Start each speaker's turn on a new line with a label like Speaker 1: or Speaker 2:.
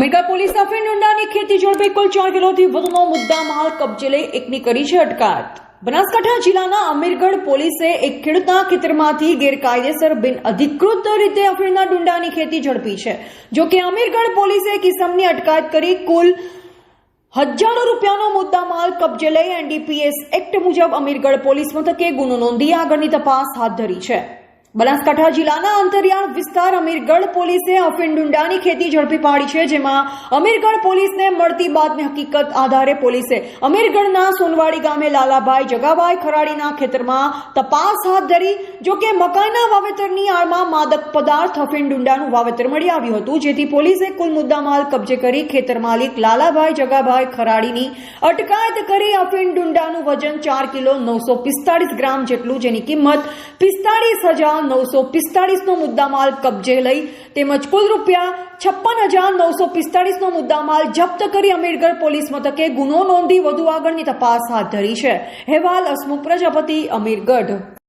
Speaker 1: America police અફીણ ડુંડાની ખેતી ઝડપે કુલ ચાર કિલોથી વધુનો મુદ્દા માલ કબજે લઈ એકની કરી છે અટકાયત. બનાસકાંઠા જિલ્લાના અમીરગઢ પોલીસે એક ખેડૂતના ખેતરમાંથી ગેરકાયદેસર બિન અધિકૃત રીતે અફીણના ડુંડાની ખેતી ઝડપી છે. જો કે અમીરગઢ પોલીસે કિસમની અટકાયત કરી કુલ હજારો રૂપિયાનો મુદ્દામાલ કબજે લઈ એનડીપીએસ એક્ટ મુજબ અમીરગઢ પોલીસ મથકે ગુનો નોંધી આગળની તપાસ હાથ ધરી છે. બનાસકાંઠા જિલ્લાના અંતરિયાળ વિસ્તાર અમીરગઢ પોલીસે અફીણ ડુંડાની ખેતી ઝડપી પાડી છે, જેમાં અમીરગઢ પોલીસને મળતી બાતમી હકીકત આધારે પોલીસે અમીરગઢના સોનવાડી ગામે લાલાભાઈ જગાભાઈ ખરાડીના ખેતરમાં તપાસ હાથ ધરી, જો કે મકાઈના વાવેતરની આડમાં માદક પદાર્થ અફીણ ડુંડાનું વાવેતર મળી આવ્યું હતું, જેથી પોલીસે કુલ મુદ્દામાલ કબજે કરી ખેતર માલિક લાલાભાઈ જગાભાઈ ખરાડીની અટકાયત કરી અફીણ ડુંડાનું વજન ચાર કિલો નવસો પિસ્તાળીસ ગ્રામ જેટલું, જેની કિંમત પિસ્તાળીસ હજાર નવસો પિસ્તાળીસનો મુદ્દામાલ કબજે લઈ તેમજ કુલ રૂપિયા છપ્પન હજાર નવસો પિસ્તાળીસનો મુદ્દામાલ જપ્ત કરી અમીરગઢ પોલીસ મથકે ગુનો નોંધી વધુ આગળની તપાસ હાથ ધરી છે. હેવાલ અસમુખ પ્રજાપતિ, અમીરગઢ.